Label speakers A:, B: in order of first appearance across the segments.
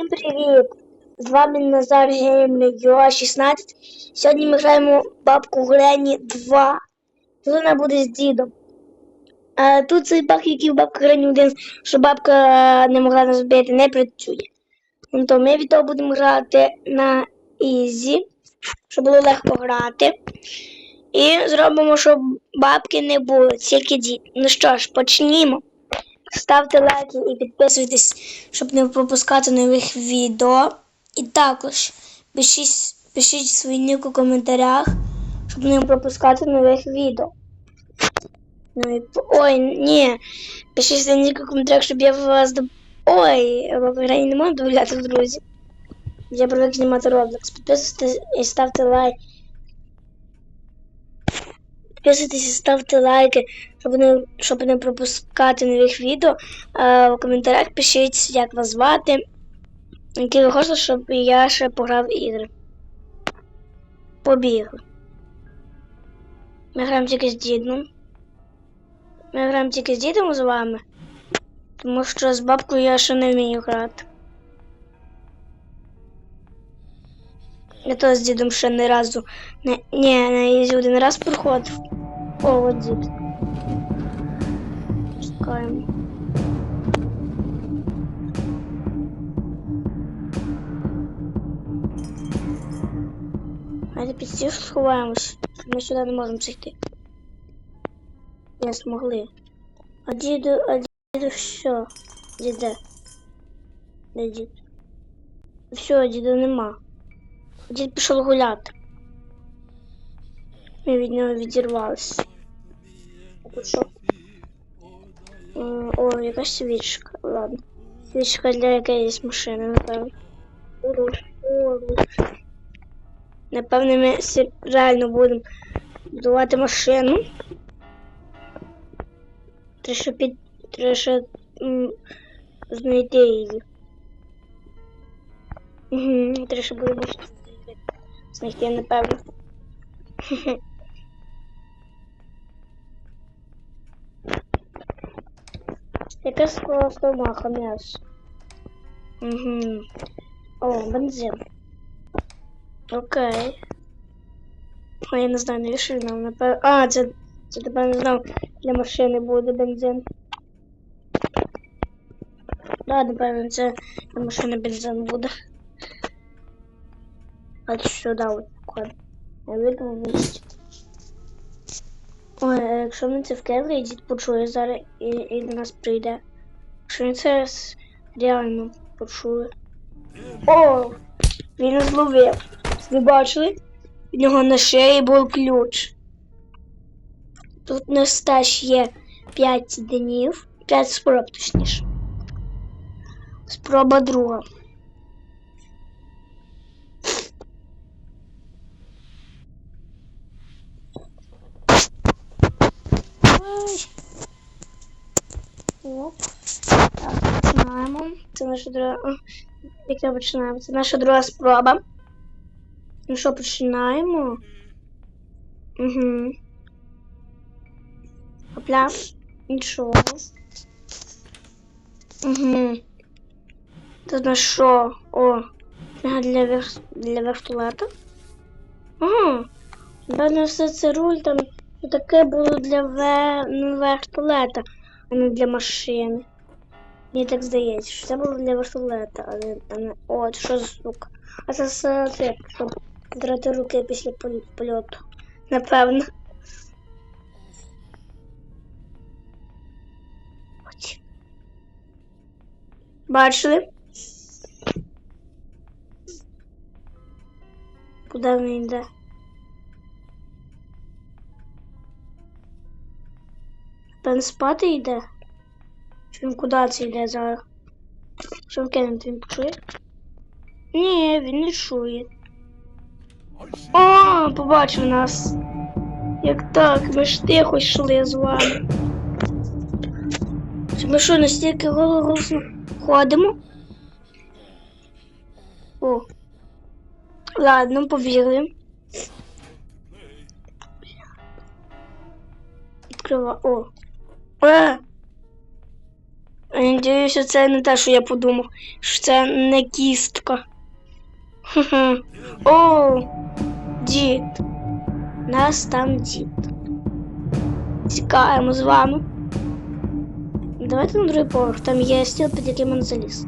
A: Всім привіт! З вами Назар Геймер Юа 16. Сьогодні ми граємо бабку Грені 2. Тут вона буде з дідом. А тут цей баг, який в бабки Грені 1, що бабка не могла нас вбити, не працює. Ну, То ми від того будемо грати на Ізі, щоб було легко грати. І зробимо, щоб бабки не було, тільки дід. Ну що ж, почнімо. Ставте лайки і підписуйтесь, щоб не пропускати нових відео. І також пишіть, пишіть свої ник у коментарях, щоб не пропускати нових відео. Ну і Ой, ні. Пишіть свій ник у коментарях, щоб я вас до. Ой, в Україні не можу додавати в друзі. Я привик знімати Roblox. Підписуйтесь і ставте лайк. Підписуйтесь і ставте лайки, щоб не, щоб не пропускати нових відео. А в коментарях пишіть, як вас звати, які ви хочете, щоб я ще пограв ігри. Побігли. Ми граємо тільки з дідом. Ми граємо тільки з дідом з вами. Тому що з бабкою я ще не вмію грати. Я то з дідом ще не разу. Не, ні, на ізі один раз проходив. О, от дід. Чекаємо. Давайте під стіл сховаємось. Ми сюди не можемо зайти. Не змогли. А діду, а діду що? Діде? Де дід? Все, діда нема. Дід пішов гуляти. Ми від нього відірвалися. О, якась свічка. Ладно. Свічка для якоїсь машини, напевно. Напевно, ми реально будемо будувати машину. Треба під... Треба знайти її. Угу, треба буде знайти. Напевно. Яка скромаха м'ясо. Угу. О, бензин. Окей. А я не знаю, навіщо він нам напевно. А, це, це тепер не знав, для машини буде бензин. Да, напевно, це для машини бензин буде. А сюди от код. Я видав місці. Ой, а якщо він це в кеглі, дід почує зараз і, і до нас прийде. Якщо він це реально почує. О! Він зловив. Ви бачили? В нього на шиї був ключ. Тут на стаж є 5 днів, 5 спроб, точніше. Спроба друга. Оп. Так, починаємо. Це наша друга. Як я починаємо? Це наша друга спроба. Ну що, починаємо? Угу. Опля. Нічого. Угу. Тут на що? О, для, вер... для вертолета. Ага. Напевно, все це руль там таке було для ну, вертолета, а не для машини. Мені так здається, що це було для вертолета, а не. А. О, що за штука? А це це, щоб здрати руки після польоту. Напевно. Ось. Бачили? Куди він йде? Пен спати йде? Чи він куди це йде зараз? Що кинути він почує? Ні, він не чує. О, побачив нас. Як так? Ми ж тихо йшли з вами. Чи ми що, настільки голосно ходимо? О. Ладно, побігли. Відкрива. О. Е! Я Надіюся, це не те, що я подумав. Що це не кістка. О, дід. Нас там дід. Тікаємо з вами. Давайте на другий поверх. Там є стіл, під яким він заліз.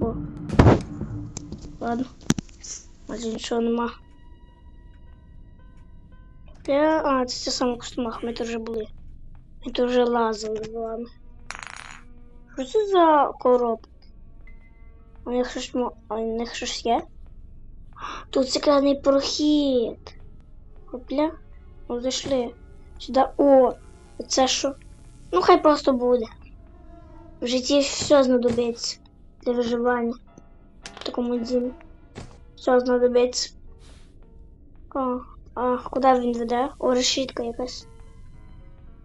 A: О. Ладно. Ось нічого нема. Я... А, це те саме в костюмах, ми вже були. Ми тут вже лазили з вами. Що це за коробка? У них щось, є? Тут секретний прохід. Опля. Ну, зайшли. Сюди. О, це що? Ну, хай просто буде. В житті все знадобиться для виживання в такому дімі. Все знадобиться. О, а куди він веде? О, решітка якась.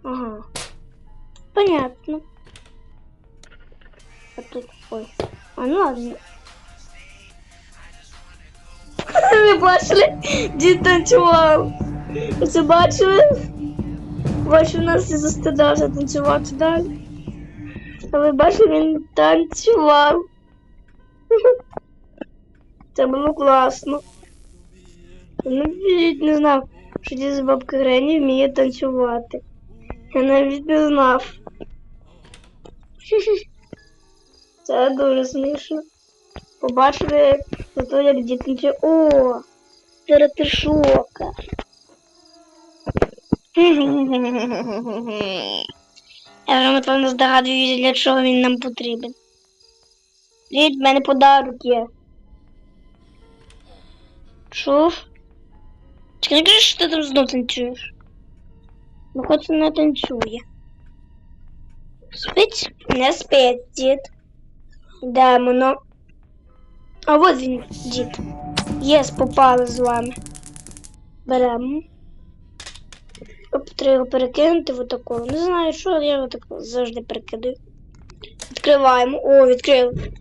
A: Ага. Понятно. А тут. Ой. А ну ладно. Ви бачили? Дід танцював. Це бачили? Бачу, нас і застидався танцювати далі. А ви бачили, він танцював. Це було класно. Навіть не знав, що дід з бабки Грені вміє танцювати. Я навіть не знав. Це дуже смішно. Побачили зато як танцює. О! Це ретишока. Я вже напевно здогадуюся, для чого він нам потрібен. Дід, в мене подарок є. Чув? Чи не кажеш, що ти там знов танцюєш? Ну хоч не танцює. Спить? Не спить, дід. Демоно. А от він, дід. Єс, попали з вами. Беремо. Треба його перекинути в отаку. Не знаю, що я його так завжди перекидаю. Відкриваємо. О, відкрили.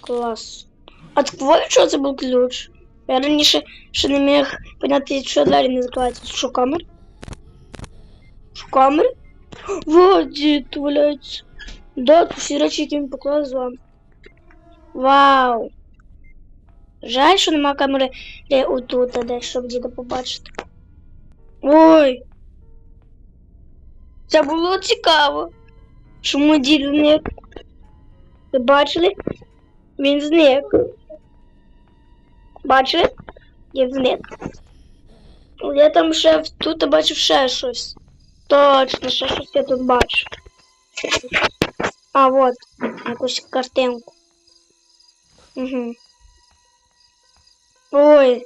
A: Клас. А так вот що це був ключ? Я раніше ще не міг поняти, що двері не закриваються. Що камер? Камер? Вот дід валяється. Да, всі речі, які він вами. Вау. Жаль, що нема камери де отут, де, щоб діда побачити. Ой. Це було цікаво. Чому дід зник? Ви бачили? Він зник. Бачили? Дід зник. Я там ще тут бачив ще щось. Точно, ще щось я тут бачу. А, вот, якусь картинку. Угу. Ой,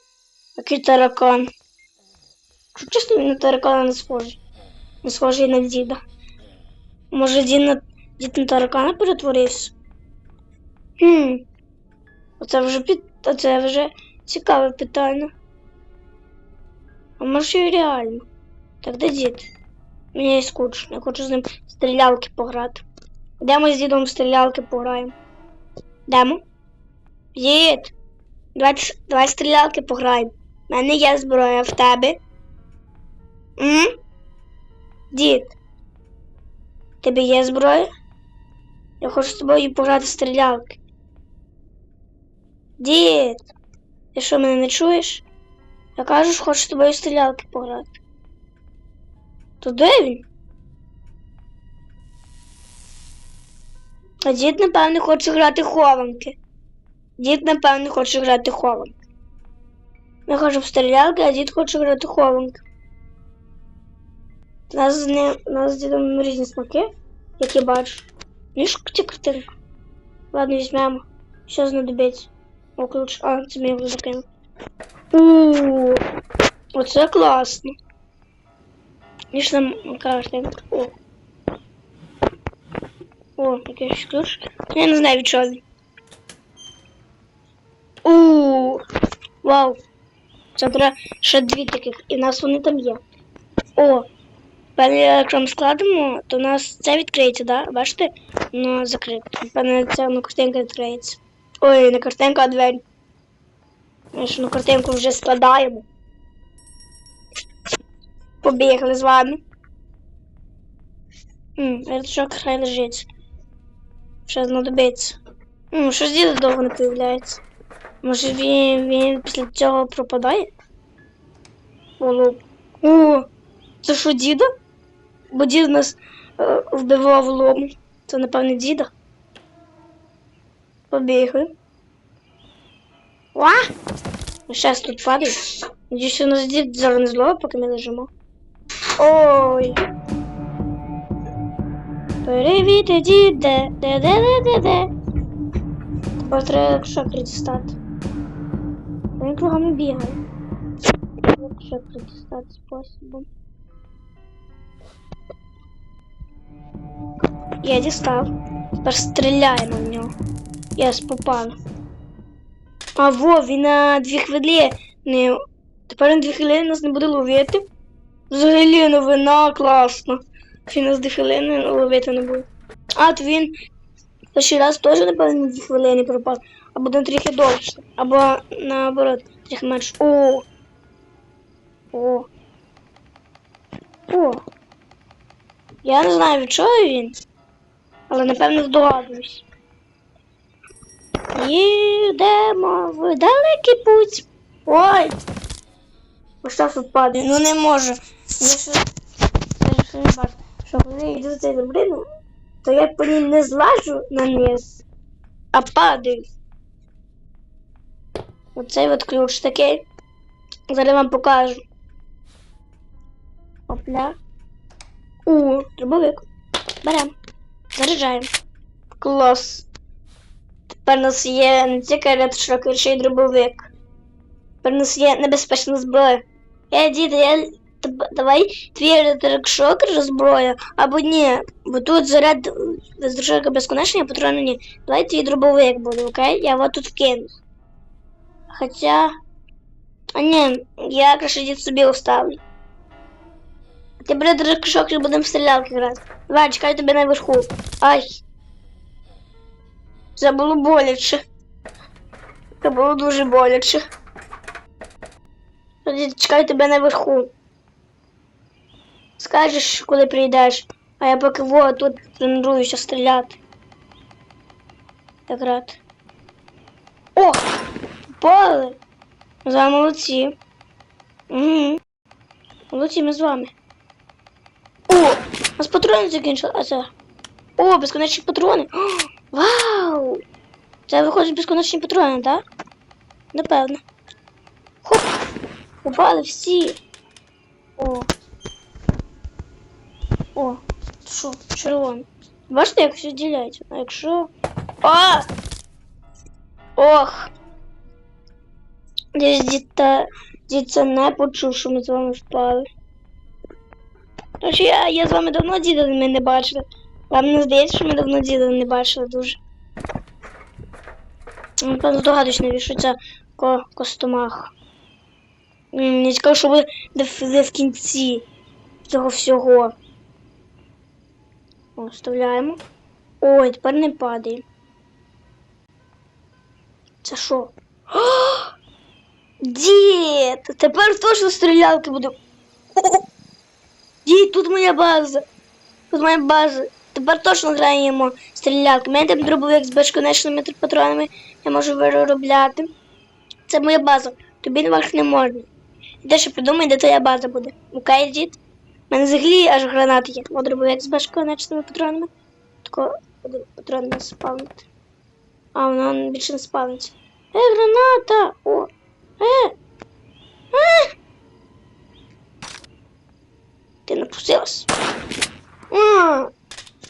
A: який таракан. Що чесно, він на таракана не схожий. Не схожий на діда. Може, дід на, дід на таракана перетворився? Хм. Оце вже під... Оце вже цікаве питання. А може і реально? Так де дід? Мені скучно, я хочу з ним в стрілялки пограти. Де з дідом в стрілялки пограємо? Демо? Дід, давай, давай стрілялки пограємо. У мене є зброя в тебе. М? Дід. Тебе є зброя? Я хочу з тобою пограти в стрілялки. Дід, ти що мене не чуєш? Я кажу, що хочу з тобою в стрілялки пограти. То де він? А дід, напевно, хоче грати хованки. Дід, напевно, хоче грати хованки. Я хочу в стрілялки, а дід хоче грати хованки. У нас з ним, у нас з дідом різні смаки, як я бачу. Ніж ці картинки. Ладно, візьмемо. Що знадобиться? О, ключ. А, це мені закинув. Ууу, оце класно. Ніж нам картинка. О. О, якийсь ключ. Я не знаю від чого. Ууу, вау. Це треба ще дві таких, і в нас вони там є. О, певне, якщо ми складемо, то у нас це відкриється, да? Бачите? Ну, закрито. Певне, це на картинка відкриється. Ой, не картинка, а двері. Ми ж на картинку вже складаємо. Побігли з вами. М, Вертушок хай лежить. Ще знадобиться. М, що ж діда довго не появляється? Може він, він після цього пропадає? Голуб. О, це що діда? Бо дід нас е, вбивав лому. Це, напевне, діда. Побігли. Ва! Щас тут падає. Надіюсь, що нас дід зараз не зловить, поки ми лежимо. Ой. Привіт, діде. Де де де де де. Тепер треба шокер дістати. Він кругом не бігає. Як шокер дістати способом. Я дістав. Тепер стріляємо в нього. Єс, попав. А во, він на дві хвилини. Тепер на дві хвилини нас не буде ловити. Взагалі новина класна. Нас дві хвилини ловити не буде. А, то він перший раз теж, напевно, на дві хвилини пропав. Або на трохи довше. Або наоборот, трохи менше. О! О! О! Я не знаю, від чого він, але напевно здогадуюсь. Їдемо в далекий путь. Ой! Ось так падає. Ну не можу. Я ще, я бачу, що коли я йду за цією драбиною, то я по ній не злажу на низ, а падаю. Оцей от ключ такий. Зараз вам покажу. Опля. О, дробовик. Берем. Заряджаємо. Клас. Тепер у нас є не тільки ретрошокер, ще й дробовик. Тепер у нас є небезпечна зброя. Е, діти, я... давай твій ретрошокер зброя, або ні. Бо тут заряд ретрошокер безконечний, а патрони ні. Давай твій дробовик буде, окей? Я його тут вкину. Хоча... А ні, я краще дід собі оставлю. Ти бери і будемо в стрілялки грати. Давай, чекаю тебе наверху. Ай. Це було боляче. Це було дуже боляче. Чекаю тебе наверху. Скажеш, коли прийдеш, а я поки во тут тренуюся стріляти. Так рад. О! Попали! За молодці. Угу. Молодці, ми з вами. О! У нас патрони закінчилися. О, безконечні патрони. О, вау! Це виходить безконечні патрони, так? Напевно. Хоп! Упали всі. О. О, що, червоно. Бачите, як все діляється? А якщо. А! Ох! Десь діта... дід це не почув, що ми з вами впали. Тож я, я з вами давно діда ми не бачили. Вам не здається, що ми давно діда не бачили дуже. Напевно, здогадуюсь, навіщо це ко костомах. Мені цікаво, що буде де в кінці цього всього. О, вставляємо. Ой, тепер не падає. Це що? Дід! Тепер точно стрілялки буде. Дід, тут моя база. Тут моя база. Тепер точно граємо стрілялки. Мене там дробовик з безконечними патронами. Я можу виробляти. Це моя база. Тобі наверх не можна. Іди ще придумай, де твоя база буде. Окей, дід? У мене взагалі аж гранати є. О, дробовик з безконечними патронами. Тако один патрон не спавнити. А, воно більше не спавниться. Е, граната! О! Е! Е! Ти напустилась. А,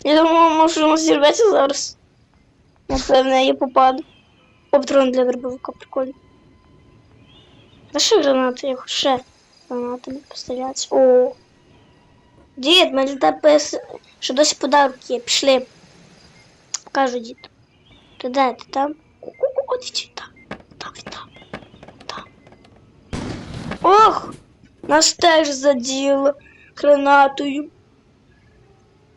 A: я думала, може воно зірветься зараз. Напевне, я попаду. О, патрон для дробовика, прикольно. А ще гранати, я хочу ще гранатами пострілятися. О! Дід, мене для тебе що досі подарок є. Пішли. Покажу дід. Ти де ти там? О, дід, там. Там, там. Там. Ох! Нас теж заділо гранатою.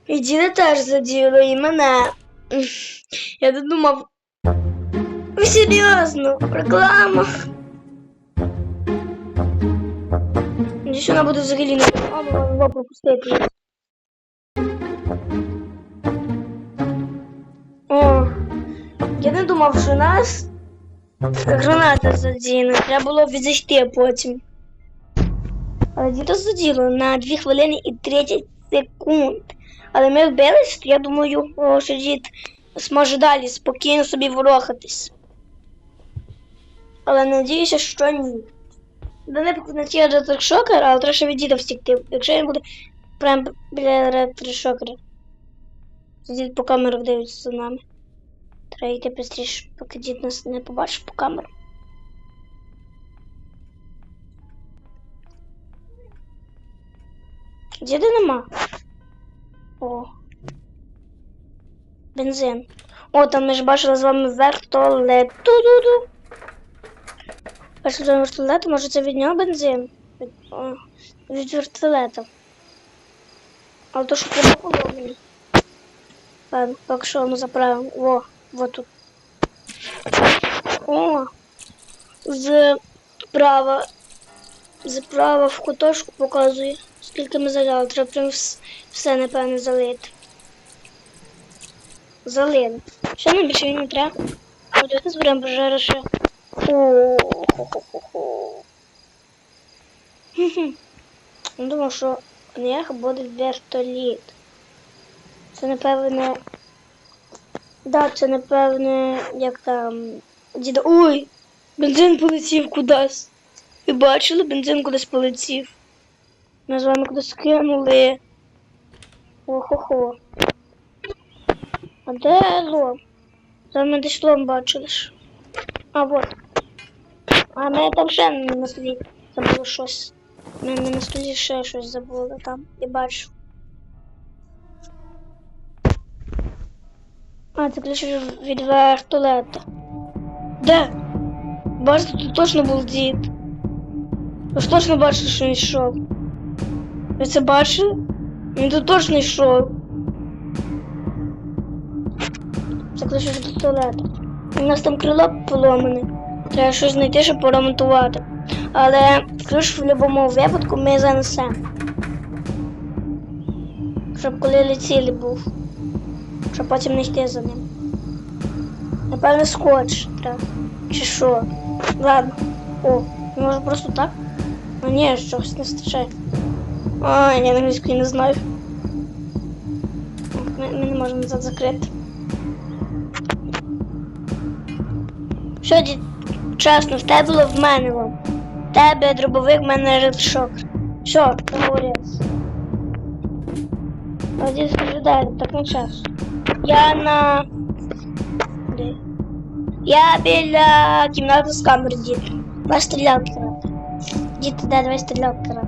A: І діда теж заділо, і мене. Я не думав. Ви серйозно? Реклама. Надіюсь, вона буде взагалі не а пропустити. О, я не думав, що нас граната задіяна. Треба було відійти потім. Але діто заділо на 2 хвилини і 30 секунд. Але ми вбились, я думаю, о, що дід зможе далі спокійно собі ворохатись. Але надіюся, що ні. До не покинуті електрошокер, але треба від діда встігти. Якщо він буде прямо біля електрошокера. Дід по камерах дивиться за нами. Треба йти швидше, поки дід нас не побачить по камеру. Діда нема. О. Бензин. О, там ми ж бачили з вами вертолет. Ту-ду-ду. Бачили з вами вертолет, може це від нього бензин? Від, о, від вертолета. Але то що треба було мені. Ладно, поки що ми заправимо. О, вот тут. О, справа. Справа в куточку показує, скільки ми заляли. Треба прям все, напевно, залити. Залили. Ще нам більше не треба. Давайте зберемо пожежу ще. Я думав, що у них буде вертоліт. Це напевне. Да, це напевне, як там. Діда. Ой! Бензин полетів кудись. Ви бачили, бензин кудись полетів. Ми з вами кудись кинули. Охо-хо. А де лом? Там ми десь лом бачили ж. А вот. А ми там ще на столі забули щось. Ми на столі ще щось забули там. І бачу. А, це ключ від вертолета. Де? Бачите, тут точно був дід. Ви ж точно бачили, що він йшов. Ви це бачили? Він тут точно йшов. Це ключ від вертолета. У нас там крило поломане. Треба щось знайти, щоб поремонтувати. Але ключ в будь-якому випадку ми занесемо. Щоб коли летіли був. Щоб потім не йти за ним. Напевно, скотч треба. Чи що? Ладно. О, може просто так? Ну ні, щось не стачає. А, я англійської не знаю. Ми не можемо назад закрити. Що, дід, чесно, в тебе було в мене вам. В тебе дробовик, в мене редшок. Що, договорились. А дід скажи так не час. Я на. Де? Я біля кімнати з камер, дід. Давай стрілялки грати. Дід, де, давай стрілялки грати.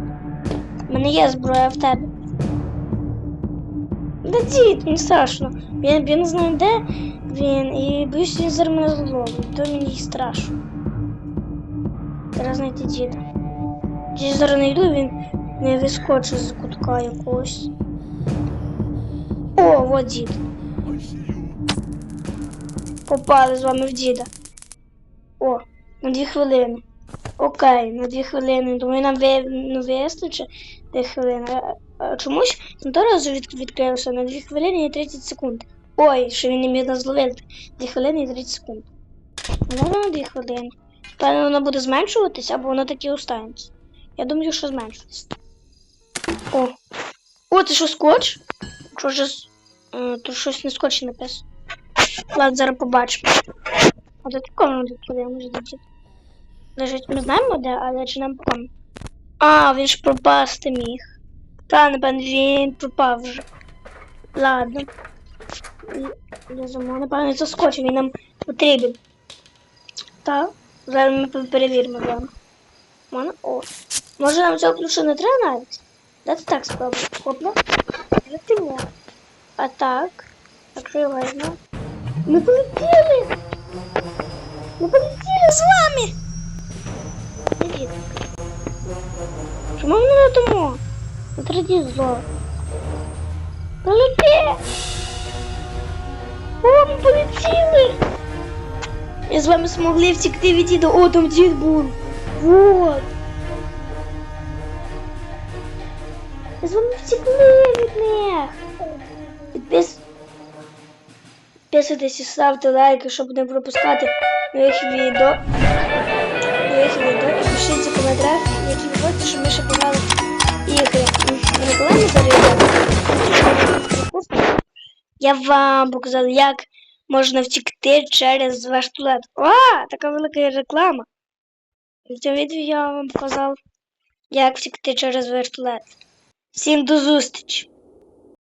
A: У мене є зброя в тебе. Да дід, не страшно. Я, я не знаю, де він, і боюсь, він зараз мене то мені страшно. Треба знайти діда. Я зараз не йду, він не вискочить з кутка якогось. О, вот дід. Попали з вами в діда. О, на дві хвилини. Окей, на дві хвилини. Думаю, нам ну, вистачить дві хвилини. Чомусь там то разу від, відкрився на 2 хвилини і 30 секунд. Ой, що він не міг нас зловити. 2 хвилини і 30 секунд. Можна на 2 хвилини. Певно, воно буде зменшуватись, або воно таки останеться. Я думаю, що зменшується. О. О, це що скотч? Що ж. е, Тут щось не скотч написано. Ладно, зараз побачимо. А до такого тут подивимось діти. Лежить, ми знаємо де, але чи нам поком. А, він ж пропасти міг. Та, напевно, він пропав вже. Ладно. Ліземо, напевно, це скотч, він нам потрібен. Так, зараз ми пе- перевіримо з вами. Можна? О. Може нам цього ключа не треба навіть? Дайте так спробуємо. Хопля. Летимо. А так. Так що я возьму. Ми полетіли! Ми полетіли з вами! Ідіть. Чому ми не летимо? Не траді зло. Полети! О, ми полетіли! І з вами змогли втекти від діда. О, там. Вот. І з вами втекли від них. Підпис... Підписуйтесь ставте лайки, щоб не пропускати нових відео. Нових відео. І пишіть в коментарях, які ви хочете, щоб ми ще пограли ігри. Реклами зараз. Я вам показав, як можна втікти через ваш туалет. О, така велика реклама. В цьому відео я вам показав, як втікти через ваш туалет. Всім до зустрічі!